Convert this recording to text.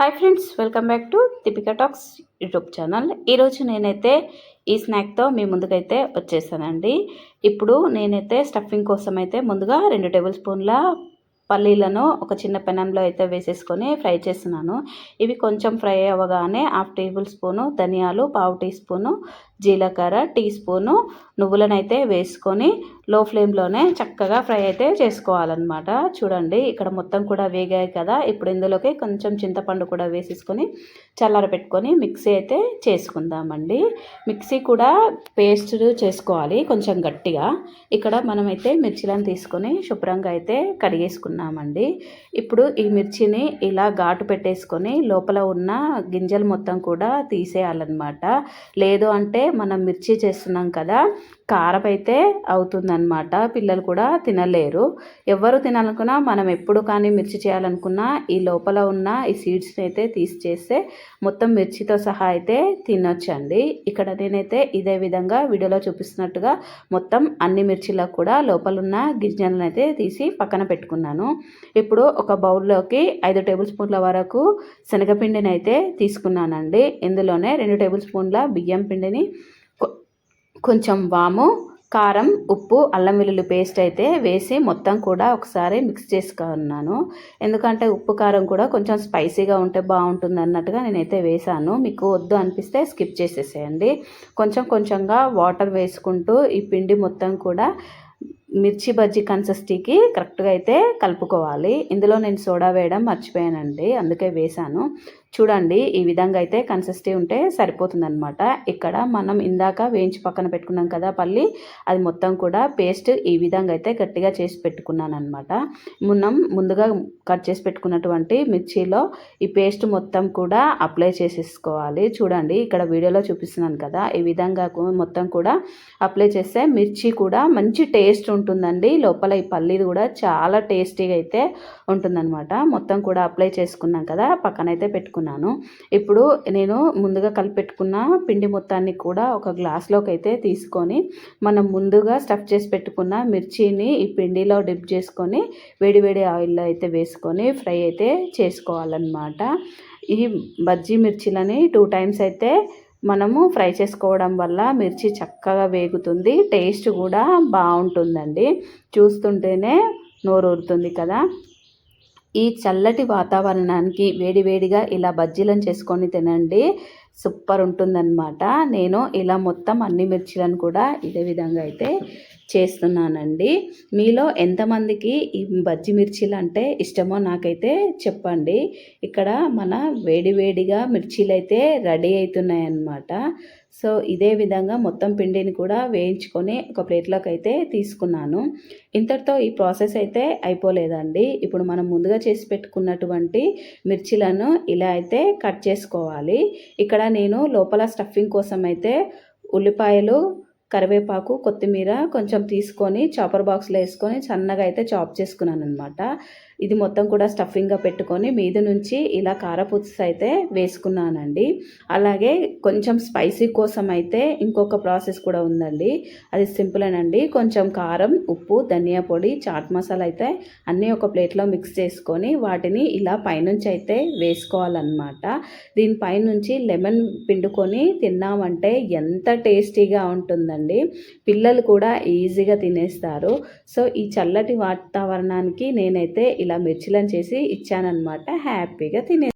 Hi friends welcome back to Deepika talks YouTube channel ఈరోజు నేనైతే ఈ స్నాక్తో మీ ముందుకైతే వచ్చేసానండి. ఇప్పుడు నేనైతే స్టఫింగ్ కోసం అయితే ముందుగా రెండు టేబుల్ స్పూన్ల పల్లీలను ఒక చిన్న పెనంలో అయితే వేసేసుకొని ఫ్రై చేస్తున్నాను. ఇవి కొంచెం ఫ్రై అవ్వగానే హాఫ్ టేబుల్ స్పూను ధనియాలు పావు టీ స్పూను జీలకర్ర టీ స్పూను నువ్వులను అయితే వేసుకొని లో ఫ్లేమ్లోనే చక్కగా ఫ్రై అయితే చేసుకోవాలన్నమాట. చూడండి ఇక్కడ మొత్తం కూడా వేగాయి కదా. ఇప్పుడు ఇందులోకి కొంచెం చింతపండు కూడా వేసేసుకొని చల్లార పెట్టుకొని మిక్సీ అయితే చేసుకుందామండి. మిక్సీ కూడా పేస్ట్ చేసుకోవాలి కొంచెం గట్టిగా. ఇక్కడ మనమైతే మిర్చిలను తీసుకొని శుభ్రంగా అయితే కడిగేసుకున్నామండి. ఇప్పుడు ఈ మిర్చిని ఇలా ఘాటు పెట్టేసుకొని లోపల ఉన్న గింజలు మొత్తం కూడా తీసేయాలన్నమాట. లేదు అంటే మనం మిర్చి చేస్తున్నాం కదా కారం అయితే అవుతుందన్నమాట. పిల్లలు కూడా తినలేరు. ఎవరు తినాలనుకున్నా మనం ఎప్పుడు కానీ మిర్చి చేయాలనుకున్నా ఈ లోపల ఉన్న ఈ సీడ్స్ని అయితే తీసి చేస్తే మొత్తం మిర్చితో సహా అయితే తినొచ్చండి. ఇక్కడ నేనైతే ఇదే విధంగా వీడియోలో చూపిస్తున్నట్టుగా మొత్తం అన్ని మిర్చిలకు కూడా లోపల ఉన్న అయితే తీసి పక్కన పెట్టుకున్నాను. ఇప్పుడు ఒక బౌల్లోకి ఐదు టేబుల్ స్పూన్ల వరకు శనగపిండిని అయితే తీసుకున్నానండి. ఇందులోనే రెండు టేబుల్ స్పూన్ల బియ్యం పిండిని కొంచెం వాము కారం ఉప్పు అల్లం వెల్లుల్లి పేస్ట్ అయితే వేసి మొత్తం కూడా ఒకసారి మిక్స్ చేసుకున్నాను. ఎందుకంటే ఉప్పు కారం కూడా కొంచెం స్పైసీగా ఉంటే బాగుంటుంది అన్నట్టుగా నేనైతే వేసాను. మీకు వద్దు అనిపిస్తే స్కిప్ చేసేసేయండి. కొంచెం కొంచెంగా వాటర్ వేసుకుంటూ ఈ పిండి మొత్తం కూడా మిర్చి బజ్జీ కన్సిస్టీకి కరెక్ట్గా అయితే కలుపుకోవాలి. ఇందులో నేను సోడా వేయడం మర్చిపోయానండి అందుకే వేసాను. చూడండి ఈ విధంగా అయితే కన్సిస్టీ ఉంటే సరిపోతుందనమాట ఇక్కడ మనం ఇందాక వేయించి పక్కన పెట్టుకున్నాం కదా పల్లి అది మొత్తం కూడా పేస్ట్ ఈ విధంగా అయితే గట్టిగా చేసి పెట్టుకున్నాను అనమాట మనం ముందుగా కట్ చేసి పెట్టుకున్నటువంటి మిర్చిలో ఈ పేస్ట్ మొత్తం కూడా అప్లై చేసేసుకోవాలి. చూడండి ఇక్కడ వీడియోలో చూపిస్తున్నాను కదా ఈ విధంగా మొత్తం కూడా అప్లై చేస్తే మిర్చి కూడా మంచి టేస్ట్ ఉంటుందండి. లోపల ఈ పల్లీది కూడా చాలా టేస్టీగా అయితే ఉంటుందన్నమాట. మొత్తం కూడా అప్లై చేసుకున్నాం కదా పక్కనైతే తీసుకున్నాను. ఇప్పుడు నేను ముందుగా కలిపెట్టుకున్న పిండి మొత్తాన్ని కూడా ఒక గ్లాస్లోకి అయితే తీసుకొని మనం ముందుగా స్టఫ్ చేసి పెట్టుకున్న మిర్చిని ఈ పిండిలో డిప్ చేసుకొని వేడి వేడి ఆయిల్లో అయితే వేసుకొని ఫ్రై అయితే చేసుకోవాలన్నమాట. ఈ బజ్జీ మిర్చిలని టూ టైమ్స్ అయితే మనము ఫ్రై చేసుకోవడం వల్ల మిర్చి చక్కగా వేగుతుంది టేస్ట్ కూడా బాగుంటుందండి. చూస్తుంటేనే నోరు ఊరుతుంది కదా. ఈ చల్లటి వాతావరణానికి వేడివేడిగా ఇలా బజ్జీలను చేసుకొని తినండి. సూపర్ ఉంటుందన్నమాట. నేను ఇలా మొత్తం అన్ని మిర్చిలను కూడా ఇదే విధంగా అయితే చేస్తున్నానండి. మీలో ఎంతమందికి ఈ బజ్జి మిర్చీలు అంటే ఇష్టమో నాకైతే చెప్పండి. ఇక్కడ మన వేడివేడిగా మిర్చీలు అయితే రెడీ అవుతున్నాయి అన్నమాట సో ఇదే విధంగా మొత్తం పిండిని కూడా వేయించుకొని ఒక ప్లేట్లోకి అయితే తీసుకున్నాను. ఇంతటితో ఈ ప్రాసెస్ అయితే అయిపోలేదండి. ఇప్పుడు మనం ముందుగా చేసి పెట్టుకున్నటువంటి మిర్చీలను ఇలా అయితే కట్ చేసుకోవాలి. ఇక్కడ నేను లోపల స్టఫింగ్ కోసం అయితే ఉల్లిపాయలు కరివేపాకు కొత్తిమీర కొంచెం తీసుకొని చాపర్ బాక్స్లో వేసుకొని సన్నగా అయితే చాప్ చేసుకున్నాను అనమాట ఇది మొత్తం కూడా స్టఫింగ్గా పెట్టుకొని మీద నుంచి ఇలా కారపుత్స అయితే వేసుకున్నానండి. అలాగే కొంచెం స్పైసీ కోసం అయితే ఇంకొక ప్రాసెస్ కూడా ఉందండి. అది సింపుల్ అండి కొంచెం కారం ఉప్పు ధనియా పొడి చాట్ మసాలా అయితే అన్నీ ఒక ప్లేట్లో మిక్స్ చేసుకొని వాటిని ఇలా పైనుంచి అయితే వేసుకోవాలన్నమాట. దీనిపైనుంచి లెమన్ పిండుకొని తిన్నామంటే ఎంత టేస్టీగా ఉంటుందండి. పిల్లలు కూడా ఈజీగా తినేస్తారు. సో ఈ చల్లటి వాతావరణానికి నేనైతే ఇలా ఇలా మిర్చిలను చేసి ఇచ్చానమాట హ్యాపీగా తినే